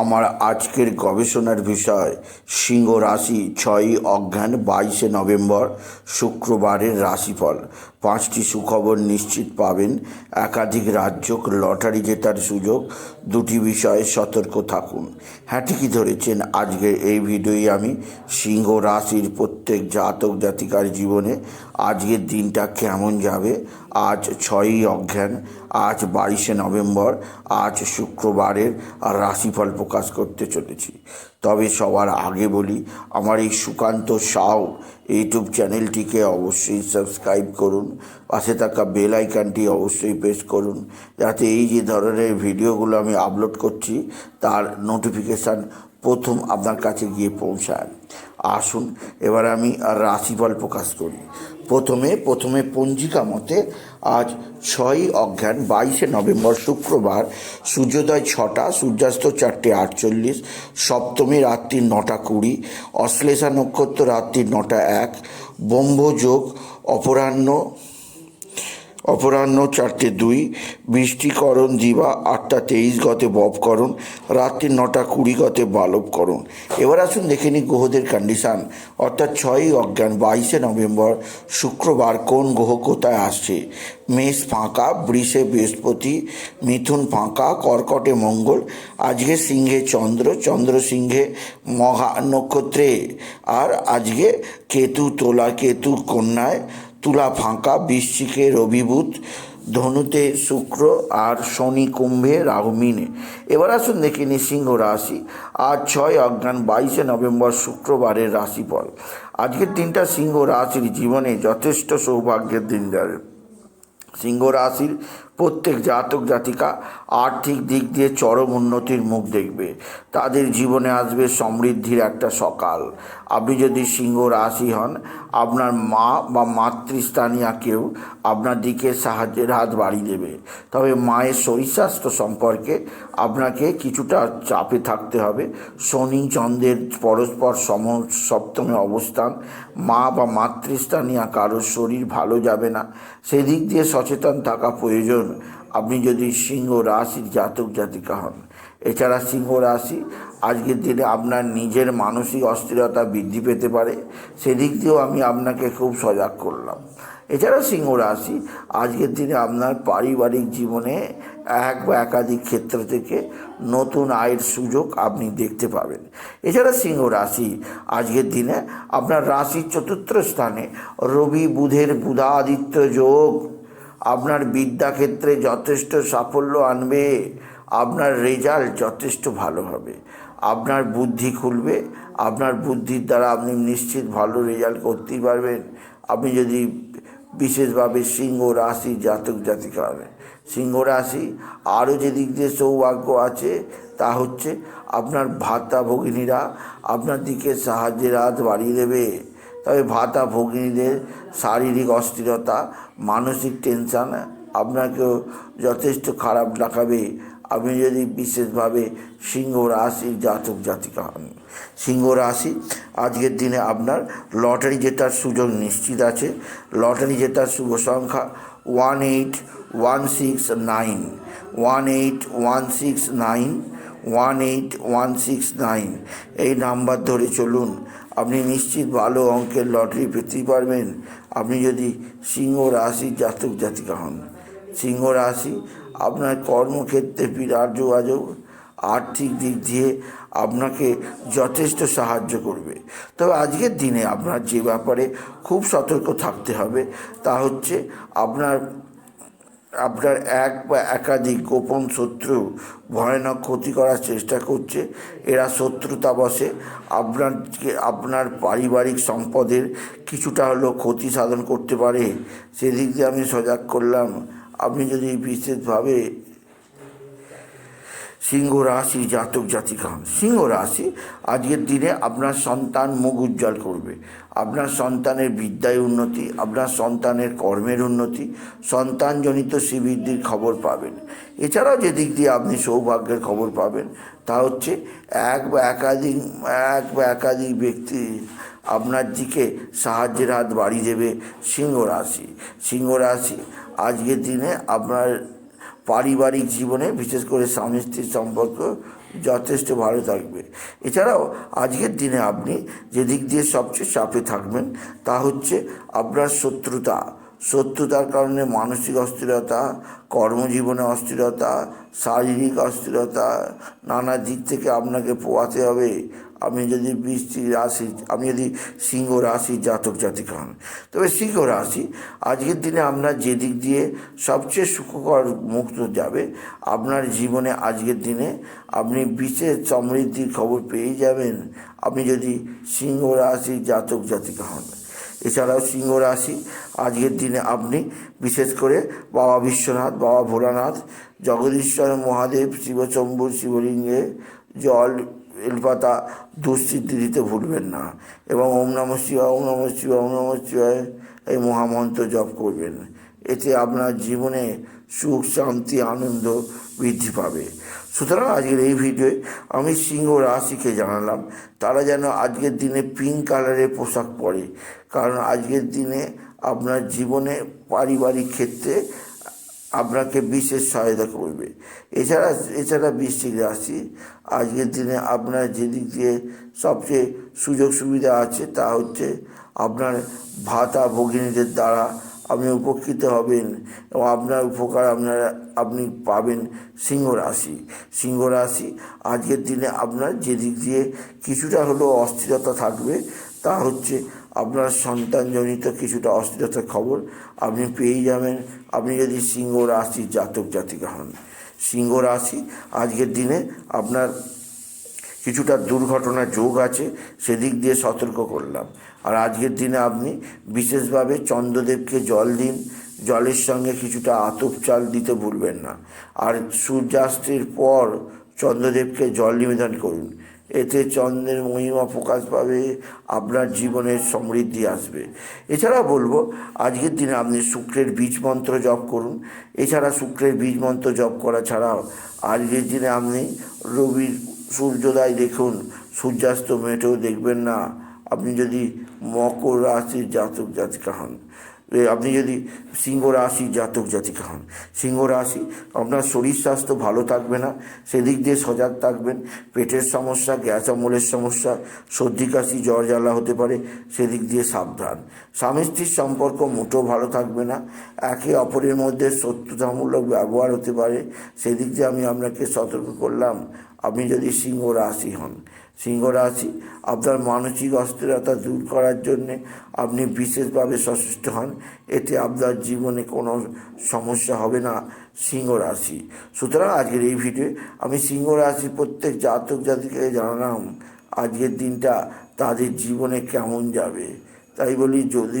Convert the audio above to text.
আমার আজকের গবেষণার বিষয়, সিংহ রাশি ছয়ই অজ্ঞান বাইশে নভেম্বর, শুক্রবারের রাশিফল। পাঁচটি সুখবর নিশ্চিত পাবেন। একাধিক রাজ্য লটারি জেতার সুযোগ, দুটি বিষয়ে সতর্ক থাকুন। হ্যাঁ ঠিকই ধরেছেন। আজকের এই ভিডিওই আমি সিংহ রাশির প্রত্যেক জাতক জাতিকার জীবনে আজকের দিনটা কেমন যাবে আজ ছয়ই অজ্ঞান আজ বাইশে নভেম্বর, আজ শুক্রবারের রাশিফল প্রকাশ করতে চলেছি। তবে সবার আগে বলি, আমার এই সুকান্ত সাউ ইউটিউব চ্যানেলটিকে অবশ্যই সাবস্ক্রাইব করুন, পাশে থাকা বেল আইকনটি অবশ্যই প্রেস করুন, যাতে এই যে ধরনের ভিডিওগুলো আমি আপলোড করছি, তার নোটিফিকেশান প্রথম আপনার কাছে গিয়ে পৌঁছায়। আসুন, এবার আমি রাশিফল প্রকাশ করি। প্রথমে প্রথমে পঞ্জিকা মতে আজ ছয়ই অজ্ঞান, বাইশে নভেম্বর শুক্রবার, সূর্যোদয় ছটা, সূর্যাস্ত চারটে আটচল্লিশ, সপ্তমী রাত্রি নটা কুড়ি, অশ্লেষা নক্ষত্র রাত্রি নটা এক, ব্রহ্মযোগ, অপরাহ্ন অপরাহ্ন চারটে দুই বৃষ্টিকরণ দিবা আটটা তেইশ গতে ববকরণ রাত্রি নটা কুড়ি গতে বালবকরণ এবার আসুন দেখে নিই গ্রহদের কন্ডিশান অর্থাৎ ছয়ই অজ্ঞান, বাইশে নভেম্বর, শুক্রবার কোন গ্রহ কোথায় আসছে? মেষ ফাঁকা, বৃষে বৃহস্পতি, মিথুন ফাঁকা, কর্কটে মঙ্গল, আজকে সিংহে চন্দ্র চন্দ্র সিংহে মহা নক্ষত্রে, আর আজকে কেতু, তোলা কেতু, কন্যায় তুলা ফাঁকা, বৃশ্চিকে রবিভূত ধনুতে শুক্র আর শনি কুম্ভে রাহু মিনে। এবার আসুন দেখে সিংহ রাশি। আজ ছয় অজ্ঞান, বাইশে নভেম্বর, শুক্রবারের রাশিফল। আজকের দিনটা সিংহ রাশির জীবনে যথেষ্ট সৌভাগ্যের দিন যাবে। সিংহ রাশির প্রত্যেক জাতক জাতিকা আর্থিক দিক দিয়ে চরম উন্নতির মুখ দেখবে। তাদের জীবনে আসবে সমৃদ্ধির একটা সকাল। আপনি যদি সিংহ রাশি হন, আপনার মা বা মাতৃস্থানীয় কেউ আপনার দিকে সাহায্যের হাত বাড়িয়ে দেবে। তবে মায়ের শরীর স্বাস্থ্য সম্পর্কে আপনাকে কিছুটা চাপে থাকতে হবে। শনি চন্দ্রের পরস্পর সম, সপ্তমে অবস্থান। মা বা মাতৃস্থানীয় কারোর শরীর ভালো যাবে না। সেদিক দিয়ে সচেতন থাকা প্রয়োজন। আপনি যদি সিংহ রাশির জাতক জাতিকা হন, এছাড়া সিংহ রাশি আজকের দিনে আপনার নিজের মানসিক অস্থিরতা বৃদ্ধি পেতে পারে, সেদিক দিয়েও আমি আপনাকে খুব সজাগ করলাম। এছাড়া সিংহ রাশি আজকের দিনে আপনার পারিবারিক জীবনে এক বা একাধিক ক্ষেত্র থেকে নতুন আয়ের সুযোগ আপনি দেখতে পাবেন। এছাড়া সিংহ রাশি আজকের দিনে আপনার রাশির চতুর্থ স্থানে রবি, বুধের বুধাদিত্য যোগ আপনার বিদ্যাক্ষেত্রে যথেষ্ট সাফল্য আনবে, আপনার রেজাল্ট যথেষ্ট ভালো হবে। আপনার বুদ্ধি খুলবে, আপনার বুদ্ধির দ্বারা আপনি নিশ্চিত ভালো রেজাল্ট করতেই পারবেন। আপনি যদি বিশেষভাবে সিংহ রাশি জাতক জাতিকা হবে সিংহ রাশি আরও যে দিক দিয়ে সৌভাগ্য আছে তা হচ্ছে আপনার ভাতা ভগিনীরা আপনার দিকে সাহায্যের হাত বাড়িয়ে দেবে। তবে ভাতা ভগিনীদের শারীরিক অস্থিরতা, মানসিক টেনশান আপনাকেও যথেষ্ট খারাপ দেখাবে। আপনি যদি বিশেষভাবে সিংহ রাশির জাতক জাতিকা হন। সিংহ রাশি, আজকের দিনে আপনার লটারি জেতার সুযোগ নিশ্চিত আছে। লটারি জেতার শুভ সংখ্যা one eight one six nine one eight one six nine one eight one six nine এই নাম্বার ধরে চলুন আপনি নিশ্চিত ভালো অঙ্কের লটারি পেতেই পারবেন। আপনি যদি সিংহ রাশি জাতক জাতিকা হন। সিংহ রাশি আপনার কর্মক্ষেত্রে বিরাট যোগাযোগ, আর্থিক দিক দিয়ে আপনাকে যথেষ্ট সাহায্য করবে। তবে আজকের দিনে আপনার যে ব্যাপারে খুব সতর্ক থাকতে হবে তা হচ্ছে আপনার আপনার এক বা একাধিক গোপন শত্রু ভয়ানক ক্ষতি করার চেষ্টা করছে। এরা শত্রুতা বসে। আপনারকে, আপনার পারিবারিক সম্পদের কিছুটা হলেও ক্ষতি সাধন করতে পারে। সেদিক দিয়ে আমি সজাগ করলাম। আপনি যদি বিশেষভাবে সিংহ রাশি জাতক জাতিকা। সিংহ রাশি, আজকের দিনে আপনার সন্তান মুখ উজ্জ্বল করবে। আপনার সন্তানের বিদ্যায় উন্নতি, আপনার সন্তানের কর্মের উন্নতি, সন্তানজনিত শ্রীবৃদ্ধির খবর পাবেন। এছাড়াও যে দিক দিয়ে আপনি সৌভাগ্যের খবর পাবেন, তা হচ্ছে এক বা একাধিক, এক বা একাধিক ব্যক্তি আপনার দিকে সাহায্যের হাত বাড়িয়ে দেবে সিংহ রাশি। সিংহ রাশি, আজকের দিনে আপনার পারিবারিক জীবনে, বিশেষ করে স্বামী স্ত্রীর সম্পর্ক যথেষ্ট ভালো থাকবে। এছাড়াও আজকের দিনে আপনি যে দিক দিয়ে সবচেয়ে চাপে থাকবেন, তা হচ্ছে আপনার শত্রুতা। শত্রুতার কারণে মানসিক অস্থিরতা, কর্মজীবনে অস্থিরতা, শারীরিক অস্থিরতা, নানা দিক থেকে আপনাকে পোয়াতে হবে। আপনি যদি বৃষ্টি রাশি, আপনি যদি সিংহ রাশি জাতক জাতিক হন, তবে সিংহ রাশি আজকের দিনে আপনার যে দিক দিয়ে সবচেয়ে সুখকর মুক্ত যাবে, আপনার জীবনে আজকের দিনে আপনি বিশেষ সমৃদ্ধির খবর পেয়ে যাবেন। আপনি যদি সিংহ রাশি জাতক জাতিকা হন এছাড়াও সিংহ রাশি। আজকের দিনে আপনি বিশেষ করে বাবা বিশ্বনাথ, বাবা ভোলানাথ, জগদীশ্বর, মহাদেব শিবচম্বুর শিবলিঙ্গে, জল বেলপাতা দুশ্চিন্তি দিতে ভুলবেন না এবং ওম নম শিবায়, ওম নম শিবায়, ওম নম শিবায় এই মহামন্ত্র জপ করবেন। এতে আপনার জীবনে সুখ, শান্তি, আনন্দ বৃদ্ধি পাবে। সুতরাং আজকের এই ভিডিওয়ে আমি সিংহ রাশিকে জানালাম, তারা যেন আজকের দিনে পিঙ্ক কালারের পোশাক পরে। কারণ আজকের দিনে আপনার জীবনে পারিবারিক ক্ষেত্রে আপনাকে বিশেষ সহায়তা করবে। এছাড়া এছাড়া বৃশ্চিক রাশি, আজকের দিনে আপনার যেদিক দিয়ে সবচেয়ে সুযোগ সুবিধা আছে তা হচ্ছে আপনার ভাতা ভগিনীদের দ্বারা আপনি উপকৃত হবেন এবং আপনার উপকার আপনারা, আপনি পাবেন সিংহ রাশি। সিংহ রাশি আজকের দিনে আপনার যেদিক দিয়ে কিছুটা হলেও অস্থিরতা থাকবে, তা হচ্ছে আপনার সন্তানজনিত কিছুটা অস্থিরতার খবর আপনি পেয়ে যাবেন। আপনি যদি সিংহ রাশি জাতক জাতিকা হন, সিংহ রাশি আজকের দিনে আপনার কিছুটা দুর্ঘটনার যোগ আছে, সেদিক দিয়ে সতর্ক করলাম। আর আজকের দিনে আপনি বিশেষভাবে চন্দ্রদেবকে জল দিন, জলের সঙ্গে কিছুটা আতপ চাল দিতে ভুলবেন না। আর সূর্যাস্তের পর চন্দ্রদেবকে জল নিবেদন করুন। এতে চন্দ্রের মহিমা প্রকাশ পাবে, আপনার জীবনের সমৃদ্ধি আসবে। এছাড়া বলব, আজকের দিনে আপনি শুক্রের বীজ মন্ত্র জপ করুন। এছাড়া শুক্রের বীজ মন্ত্র জপ করা ছাড়াও আজকের দিনে আপনি রবির সূর্যোদয় দেখুন, সূর্যাস্ত মেটেও দেখবেন না। আপনি যদি মকর রাশির জাতক জাতিকা হন আপনি যদি সিংহ রাশি জাতক জাতিকা হন, সিংহ রাশি আপনার শরীর স্বাস্থ্য ভালো থাকবে না, সেদিক দিয়ে সজাগ থাকবেন, পেটের সমস্যা, গ্যাস অম্বলের সমস্যা, সর্দি, কাশি, জ্বর, জ্বালা হতে পারে, সেদিক দিয়ে সাবধান। স্বামী স্ত্রীর সম্পর্ক মোটেও ভালো থাকবে না, একে অপরের মধ্যে শত্রুতামূলক ব্যবহার হতে পারে, সেদিক দিয়ে আমি আপনাকে সতর্ক করলাম। আপনি যদি সিংহ রাশি হন, সিংহ রাশি আপনার মানসিক অস্থিরতা দূর করার জন্যে আপনি বিশেষভাবে সচেষ্ট হন, এতে আপনার জীবনে কোনো সমস্যা হবে না সিংহ রাশি। সুতরাং আজকের এই ভিডিও আমি সিংহ রাশি প্রত্যেক জাতক জাতিকে জানালাম, আজকের দিনটা তাদের জীবনে কেমন যাবে? তাই বলি, যদি